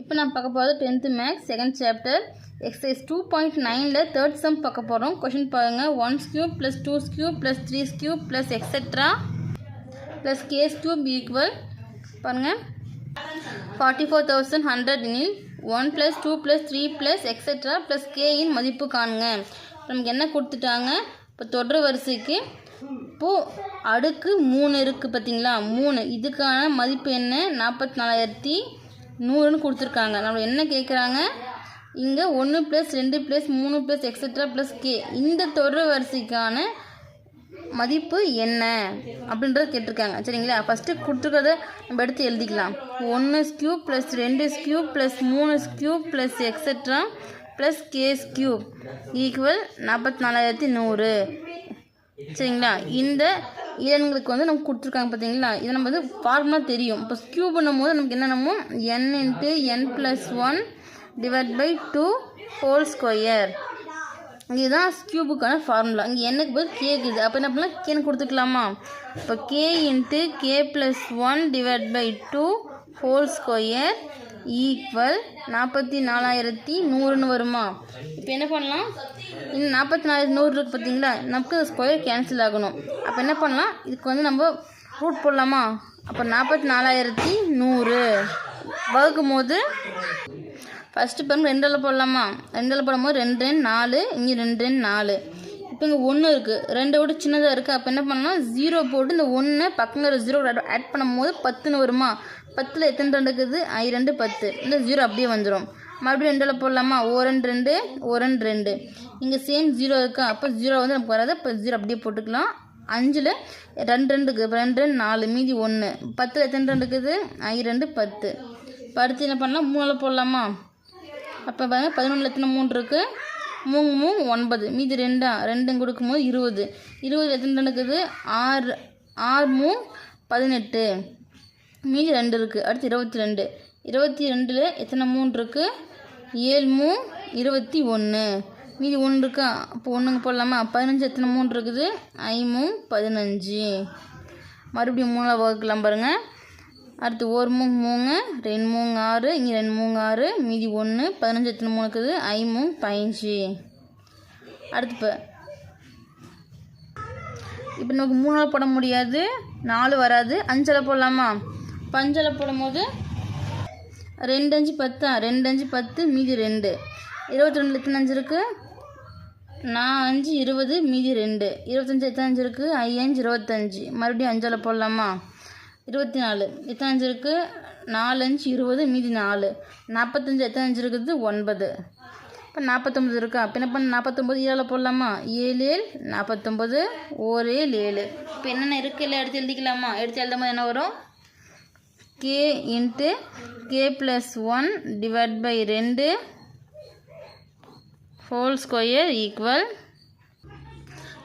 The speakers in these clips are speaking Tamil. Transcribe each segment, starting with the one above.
இப்போ நான் பார்க்க போகிறது tenth maths second chapter exercise two point நைனில் தேர்ட் சம் பார்க்க போகிறோம் கொஷின் பாருங்கள் one's cube plus two cube plus three cube plus etcetera plus K's cube equal பாருங்கள் forty four thousand hundred இனில் one plus two plus three plus etcetera plus கேயின் மதிப்பு காணுங்க. நமக்கு என்ன கொடுத்துட்டாங்க? இப்போ தொடர் வரிசைக்கு இப்போது அடுக்கு மூணு இருக்குது பார்த்தீங்களா? மூணு. இதுக்கான மதிப்பு என்ன? நாற்பத்தி நாலாயிரத்தி நூறுன்னு கொடுத்துருக்காங்க. நம்ம என்ன கேட்குறாங்க இங்கே ஒன்று ப்ளஸ் ரெண்டு ப்ளஸ் மூணு ப்ளஸ் எக்ஸட்ரா ப்ளஸ் கே இந்த தொடர் வரிசைக்கான மதிப்பு என்ன? அப்படின்றத கேட்டிருக்காங்க. சரிங்களா? ஃபஸ்ட்டு கொடுத்துருக்கறத நம்ம எடுத்து எழுதிக்கலாம். ஒன்று ஸ்கியூப் ப்ளஸ் ரெண்டு ஸ்கியூப் ப்ளஸ் மூணு ஸ்கியூப் plus etcetera plus K's cube equal நாற்பத்தி நாலாயிரத்தி நூறு. சரிங்களா? இந்த எண்களுக்கு வந்து நமக்கு கொடுத்துருக்காங்க பார்த்தீங்களா? இது நம்ம வந்து ஃபார்முலா தெரியும். இப்போ ஸ்கியூ பண்ணும்போது நமக்கு என்னென்னமோ N into N plus one divide by two whole square இதுதான் ஸ்கியூபுக்கான ஃபார்முலா இங்கே என்னக்கு பதில் கே இருக்குது. அப்போ என்ன பண்ணலாம்? கேன்னு கொடுத்துக்கலாமா? இப்போ K into K plus one divide by two whole square equal நாற்பத்தி நாலாயிரத்தி நூறுன்னு வருமா? இப்போ என்ன பண்ணலாம்? இந்த நாற்பத்தி நாலாயிரத்தி நூறு இருக்குது பார்த்தீங்களா நமக்கு ஸ்கொயர் கேன்சல் ஆகணும். அப்போ என்ன பண்ணலாம்? இதுக்கு வந்து நம்ம ரூட் போடலாமா? அப்போ நாற்பத்தி நாலாயிரத்தி நூறு. வகுக்கும் போது ஃபஸ்ட்டு பாருங்க ரெண்டில் போடலாமா? ரெண்டில் போடும்போது ரெண்டு ரெண்டு நாலு இங்கே ரெண்டு ரெண்டு நாலு. இப்போ இங்கே ஒன்று இருக்குது ரெண்டை விட சின்னதாக இருக்குது அப்போ என்ன பண்ணலாம்? ஜீரோ போட்டு இந்த ஒன்று பக்கங்கிற ஜீரோ ஆட் பண்ணும்போது பத்துன்னு வருமா? பத்தில் எத்தனை ரெண்டு இருக்குது? ஐ ரெண்டு பத்து. இந்த ஜீரோ அப்படியே வந்துடும் மறுபடியும் ரெண்டில் போடலாமா? ஓ ரெண்டு ரெண்டு. ஓ ரெண்டு ரெண்டு. இங்கே சேம் ஜீரோ இருக்கா. அப்போ ஜீரோ வந்து நமக்கு வராது. இப்போ ஜீரோ அப்படியே போட்டுக்கலாம். அஞ்சில் ரெண்டு ரெண்டு இருக்குது ரெண்டு ரெண்டு நாலு மீதி ஒன்று பத்தில் எத்தனை ரெண்டு இருக்குது? ஐ ரெண்டு பத்து. படுத்து என்ன பண்ணலாம்? மூணில் போடலாமா? அப்போ பாருங்கள் பதினொன்றில் எத்தனை மூணு இருக்குது மூணு மூணு ஒன்பது. மீதி ரெண்டா ரெண்டும் கொடுக்கும்போது இருபது. இருபது எத்தனை இருக்குது? ஆறு ஆறு மூ பதினெட்டு. மீதி ரெண்டு இருக்குது அடுத்து இருபத்தி ரெண்டு. இருபத்தி ரெண்டில் எத்தனை மூணு இருக்குது ஏழு மூ இருபத்தி ஒன்று மீதி ஒன்று இருக்கா? அப்போ ஒன்றுங்க போடலாமா? பதினஞ்சு எத்தனை மூணு இருக்குது? ஐமூ பதினஞ்சு. மறுபடியும் மூணில் வகுக்கலாம் பாருங்கள் அடுத்து ஒரு மூணு மூணு ரெண்டு மூணு ஆறு இங்கே ரெண்டு மூணு ஆறு மீதி ஒன்று பதினஞ்சு எத்தனை மூணு இருக்குது? ஐ மூணு பதினஞ்சு அடுத்து இப்போ இப்போ நமக்கு மூணால் போட முடியாது நாலு வராது அஞ்சில் போடலாமா? பஞ்சில் போடும்போது ரெண்டு அஞ்சு பத்தா? ரெண்டு அஞ்சு பத்து மீதி ரெண்டு. இருபத்தி ரெண்டு எத்தனை அஞ்சு இருக்குது நான் அஞ்சு இருபது மீதி ரெண்டு. இருபத்தஞ்சி எத்தனை அஞ்சு இருக்குது ஐ அஞ்சு இருபத்தஞ்சி. மறுபடியும் அஞ்சில் போடலாமா? இருபத்தி நாலு. எத்தனை அஞ்சு இருக்குது நாலு அஞ்சு இருபது மீதி நாலு. நாற்பத்தஞ்சு எத்தனை அஞ்சு இருக்குது? ஒன்பது. இப்போ நாற்பத்தொம்பது இருக்கா? இப்போ என்ன பண்ண நாற்பத்தொம்பது ஏழில் போடலாமா? ஏழு ஏழு நாற்பத்தொம்பது ஓர் ஏழு ஏழு. இப்போ என்னென்ன இருக்குது இல்லை எடுத்து எழுதிக்கலாமா? எடுத்து எழுதும் போது என்ன வரும்? K into K plus one divide by ரெண்டு ஹோல் ஸ்கொயர் ஈக்குவல்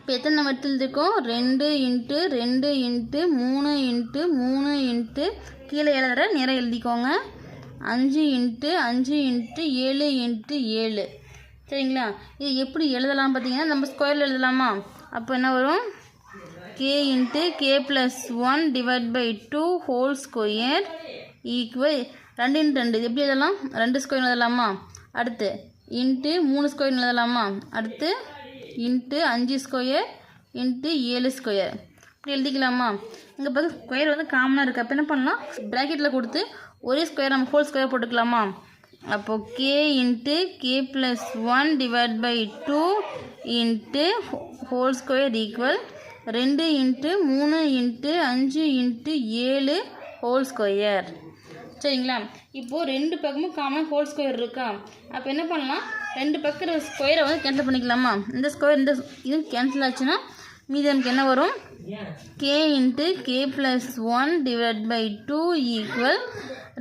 இப்போ எத்தனை நம்ம இருக்கும்? ரெண்டு இன்ட்டு ரெண்டு இன்ட்டு மூணு இன்ட்டு மூணு இன்ட்டு. கீழே எழுதுற நேரம் எழுதிக்கோங்க. அஞ்சு இன்ட்டு அஞ்சு இன்ட்டு ஏழு இன்ட்டு ஏழு. சரிங்களா? இது எப்படி எழுதலாம் பார்த்தீங்கன்னா நம்ம ஸ்கொயரில் எழுதலாமா? அப்போ என்ன வரும்? K into K plus one divide by two whole square equal ரெண்டு இன்ட்டு ரெண்டு. இது எப்படி எழுதலாம்? ரெண்டு ஸ்கொயர் எழுதலாமா? அடுத்து இன்ட்டு மூணு ஸ்கொயர் எழுதலாமா? அடுத்து இன்ட்டு அஞ்சு ஸ்கொயர் இன்ட்டு ஏழு ஸ்கொயர் இப்படி எழுதிக்கலாமா? இங்கே பார்த்து ஸ்கொயர் வந்து காமனாக இருக்குது அப்போ என்ன பண்ணலாம்? ப்ராக்கெட்டில் கொடுத்து ஒரே ஸ்கொயர் நம்ம ஹோல் ஸ்கொயர் போட்டுக்கலாமா? அப்போது K into K plus one divide by two into whole square equal ரெண்டு இன்ட்டு மூணு இன்ட்டு அஞ்சு இன்ட்டு ஏழு ஹோல் ஸ்கொயர் சரிங்களா? இப்போது ரெண்டு பக்கமும் காமன் ஹோல் ஸ்கொயர் இருக்கா? அப்போ என்ன பண்ணலாம்? ரெண்டு பக்கம் ஸ்கொயரை வந்து கேன்சல் பண்ணிக்கலாமா? இந்த ஸ்கொயர் இந்த இது கேன்சல் ஆச்சுன்னா மீதி நமக்கு என்ன வரும்? K into K plus one divide by two equal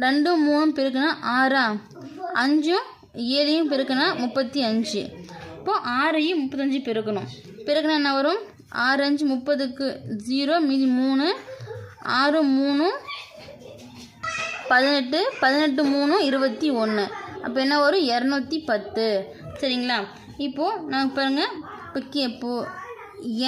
ரெண்டும் மூணும் பெருக்குனா ஆறா? அஞ்சும் ஏழையும் பெருக்குனா முப்பத்தி அஞ்சு. இப்போது ஆறையும் முப்பத்தஞ்சு பெருக்கணும். பெருக்குனா என்ன வரும்? ஆறு அஞ்சு முப்பதுக்கு ஜீரோ மீதி மூணு ஆறு மூணு பதினெட்டு பதினெட்டு மூணு இருபத்தி ஒன்று அப்போ என்ன வரும்? இரநூத்தி பத்து. சரிங்களா? இப்போது நாங்கள் பாருங்கள் இப்போ கே இப்போது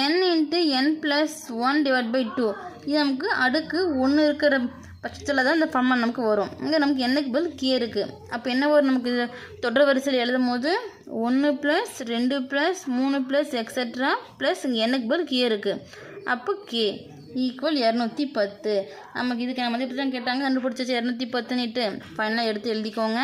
N into N plus one divide by two இது நமக்கு அடுக்கு ஒன்று இருக்கிற பட்சத்தில் தான் இந்த ஃபம்மா நமக்கு வரும். இங்கே நமக்கு என்னக்கு பதில் கே இருக்குது அப்போ என்ன வரும்? நமக்கு இது தொடர் வரிசையில் எழுதும் போது ஒன்று ப்ளஸ் ரெண்டு ப்ளஸ் மூணு ப்ளஸ் எக்ஸட்ரா ப்ளஸ் இங்கே என்னக்கு பதில் கே இருக்குது அப்போ கே. ஈக்குவல் இரநூத்தி பத்து நமக்கு இதுக்கு நம்ம இப்படி தான் கேட்டாங்க கண்டுபிடிச்சாச்சு. இரநூத்தி பத்துன்னுட்டு ஃபைனலாக எடுத்து எழுதிக்கோங்க.